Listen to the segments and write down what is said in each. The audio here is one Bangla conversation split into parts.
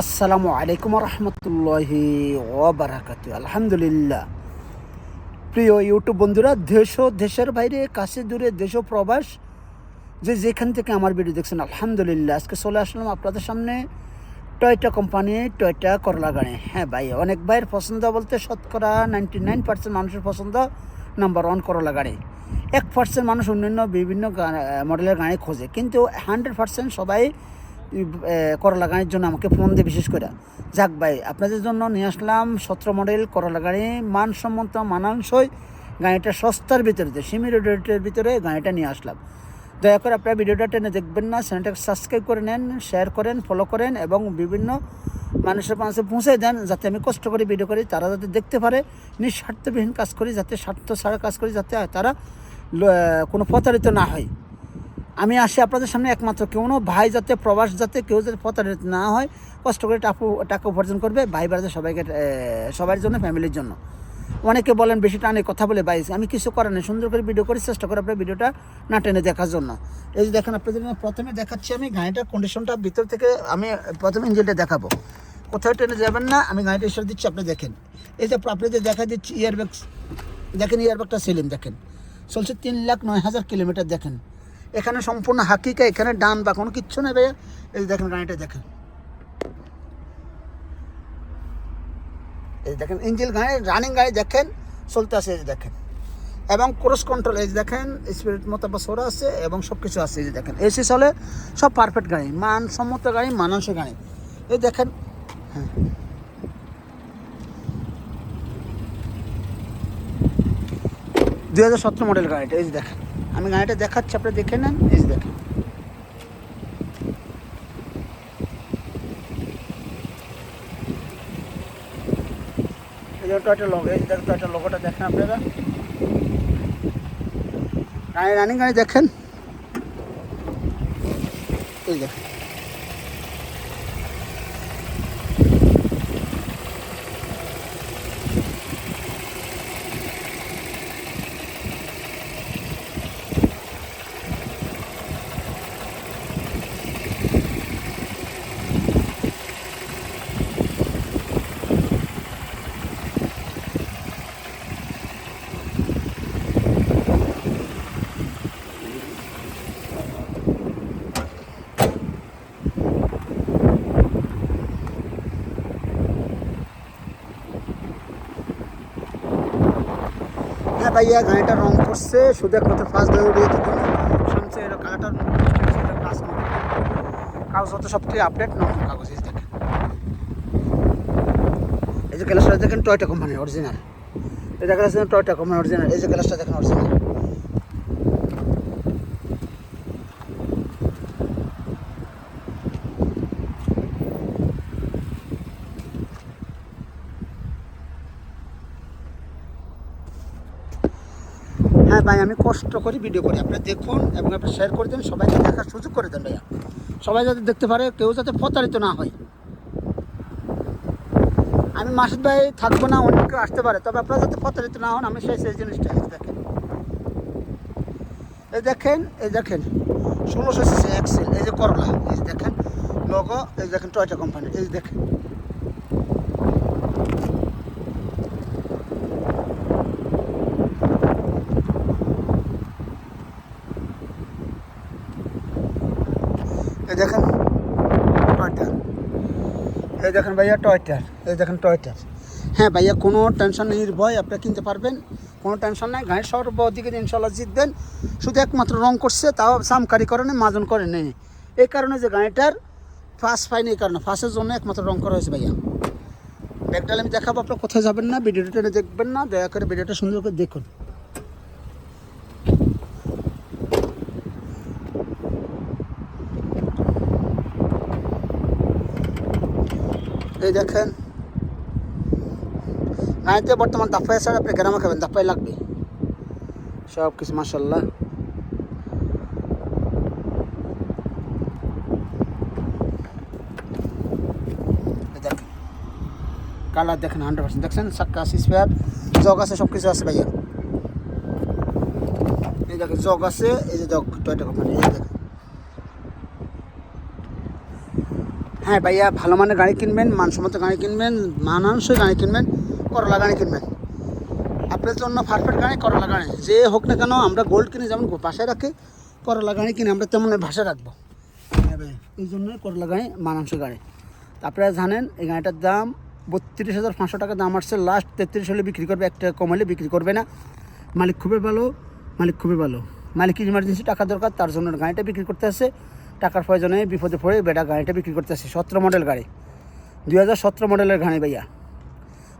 আসসালামু আলাইকুম রহমতুল্লাহি ওবরাকাত আলহামদুলিল্লাহ। প্রিয় ইউটিউব বন্ধুরা, দেশ ও দেশের বাইরে, কাছে দূরে, দেশ প্রবাস, যে যেখান থেকে আমার ভিডিও দেখছেন, আলহামদুলিল্লাহ। আজকে চলে আসলাম আপনাদের সামনে টয়টা কোম্পানি, টয়টা করলা গাড়ি। হ্যাঁ ভাই, অনেক ভাইয়ের পছন্দ বলতে শতকরা নাইনটি নাইন পার্সেন্ট মানুষের পছন্দ নাম্বার ওয়ান করলা গাড়ি। এক পার্সেন্ট মানুষ অন্যান্য বিভিন্ন মডেলের গাড়ি খোঁজে, কিন্তু হান্ড্রেড পার্সেন্ট সবাই করলা গাড়ির জন্য আমাকে ফোন দিয়ে বিশেষ করে। যাক ভাই, আপনাদের জন্য নিয়ে আসলাম সতেরো মডেল করলা গাড়ি, মানসম্মত, মানানসই। গাড়িটা সস্তার ভিতরে সিমি রেটের ভিতরে গাড়িটা নিয়ে আসলাম। দয়া করে আপনারা ভিডিওটা টেনে দেখবেন না, চ্যানেলটাকে সাবস্ক্রাইব করে নেন শেয়ার করেন ফলো করেন এবং বিভিন্ন মানুষের পাশে পৌঁছে দেন, যাতে আমি কষ্ট করে ভিডিও করি, তারা যাতে দেখতে পারে। নিঃস্বার্থবিহীন কাজ করি, যাতে স্বার্থ ছাড়া কাজ করি, যাতে তারা কোনো প্রতারিত না হয়। আমি আসি আপনাদের সামনে একমাত্র। কোনো ভাই যাতে, প্রবাস যাতে, কেউ যাতে প্রতারিত না হয়, কষ্ট করে টাকা টাকা উপার্জন করবে, ভাই বাড়াতে সবাইকে সবার জন্য, ফ্যামিলির জন্য। অনেকে বলেন, বেশি টানে কথা বলে বাইস আমি কিছু করার নেই, সুন্দর করে ভিডিও করি, চেষ্টা করে আপনার ভিডিওটা না টেনে দেখার জন্য। এই যে দেখেন, আপনাদের প্রথমে দেখাচ্ছি আমি গাড়িটার কন্ডিশনটা ভিতর থেকে আমি প্রথমে ইঞ্জিনটা দেখাবো। কোথাও টেনে যাবেন না, আমি গাড়িটা এসে দিচ্ছি, আপনি দেখেন। এই যে আপনাদের দেখা দিচ্ছি ইয়ারব্যাগ দেখেন ইয়ারব্যাগটা সেলিম দেখেন। চলছে তিন লাখ নয় হাজার কিলোমিটার, দেখেন। এখানে সম্পূর্ণ হাকিকা, এখানে ডান বা কোনো কিচ্ছু নেই ভাইয়া। এই দেখেন গাড়িটা দেখেন। এই দেখেন ইঞ্জিল গাড়ি, রানিং গাড়ি দেখেন, চলতে আছে এই দেখেন। এবং ক্রস কন্ট্রোল, এই দেখেন স্পিরিট মতো সরা আছে এবং সব কিছু আছে এই দেখেন। এসি চলে, সব পারফেক্ট গাড়ি, মানসম্মত গাড়ি, মানানসই গাড়ি। এই দেখেন হ্যাঁ। দুই হাজার সতেরো মডেল গাড়িটা, এই দেখেন। আমি গাড়িটা দেখাচ্ছি আপনি দেখে নেন যে দেখেন। যে একটা লোগো দেখেন টয়টা লোগোটা দেখেন আপনারা। গাড়ি রানিং গাড়ি দেখেন। এই দেখেন। হ্যাঁ ভাইয়া গাড়িটা রং করছে শুধু একমাত্র ফার্স্ট গাড়ি উড়িয়ে দিতে শুনছে সামনে কালাটার কাগজ কাজ কাগজপত্র সব থেকে আপডেট নতুন কাগজ দেখেন এই যে গ্লাসটা দেখেন টয়টা কোম্পানি অরিজিনাল এই যে গ্লাস টয়টা কোম্পানি অরিজিনাল এই যে গ্লাসটা দেখেন অরিজিনাল ভাই আমি কষ্ট করি ভিডিও করি। আপনারা দেখুন এবং আপনি শেয়ার করে দেন, সবাইকে দেখার সুযোগ করে দেন ভাইয়া। সবাই যাতে দেখতে পারে, কেউ যাতে প্রতারিত না হয়। আমি মাসুদ ভাই থাকব না, অন্য কেউ আসতে পারে, তবে আপনারা যাতে প্রতারিত না হন, আমি সেই সেই জিনিসটা দেখেন। এই দেখেন এই দেখেন, ষোলোশো এক্সেল এই যে করলা এই দেখেন লোগো এই দেখেন টয়টা কোম্পানি এই দেখেন। এই দেখেন, টয়টার। এই দেখেন ভাইয়া, টয়টার। এই দেখেন টয়টার। হ্যাঁ ভাইয়া, কোনো টেনশন নেই, নির্ভয়, আপনি কিনতে পারবেন। কোনো টেনশন নাই, গাড়ির সর্বদিকে ইনশাল্লাহ জিতবেন। শুধু একমাত্র রং করছে, তাও সামকারি করে নেই, মাজন করে নেই। এই কারণে যে গাড়িটার ফার্স্ট পাইনি এই কারণে ফার্স্টের জন্য একমাত্র রং করা হয়েছে ভাইয়া। ব্যাগডাল আমি দেখাবো আপনার কোথায় যাবেন না, ভিডিওটা দেখবেন না, দয়া করে ভিডিওটা সুন্দর করে দেখুন। এই দেখেন গাড়িতে বর্তমান দাফাই ছাড়া আপনি গ্রামে খাবেন দাফাই লাগবে সব কিছু মাসাল্লাহ দেখেন কালার দেখেন হান্ড্রেড পার্সেন্ট দেখছেন সাক্কা স্পেয়ার জগ আছে সব কিছু আছে ভাইয়া এই দেখেন জগ আছে এই যে জগ টয়টা কোম্পানি এই দেখেন হ্যাঁ ভাইয়া, ভালো মানের গাড়ি কিনবেন, মানসম্মত গাড়ি কিনবেন, মানানসই গাড়ি কিনবেন করলা গাড়ি কিনবেন। আপনার জন্য পারফেক্ট গাড়ি করলা গাড়ি। যে হোক না কেন, আমরা গোল্ড কিনে যেমন বাসায় রাখি করলা গাড়ি কিনে আমরা তেমন ভাষা রাখব। হ্যাঁ ভাই, এই জন্য করলা গাড়ি, মানানসই গাড়ি। আপনারা জানেন, এই গাড়িটার দাম বত্রিশ হাজার পাঁচশো টাকা, দাম আসছে লাস্ট তেত্রিশ হলে বিক্রি করবে, একটা কম হলে বিক্রি করবে না। মালিক খুবই ভালো, মালিক খুবই ভালো। মালিক ইমার্জেন্সি টাকা দরকার, তার জন্য গাড়িটা বিক্রি করতে আসে টাকার প্রয়োজনে বিপদে পড়ে বেটা গাড়িটা বিক্রি করতে আসে সতেরো মডেল গাড়ি। দুই হাজার সতেরো মডেলের গাড়ি ভাইয়া।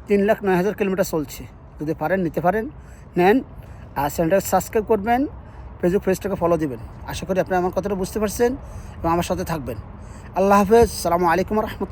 তিন লাখ নয় হাজার কিলোমিটার চলছে। যদি পারেন, নিতে পারেন, নেন, আর চ্যানেলটাকে সাবস্ক্রাইব করবেন ফেসবুক পেজটাকে ফলো দিবেন। আশা করি আপনি আমার কথাটা বুঝতে পারছেন এবং আমার সাথে থাকবেন। আল্লাহ হাফেজ, সালামু আলাইকুম রহমতুল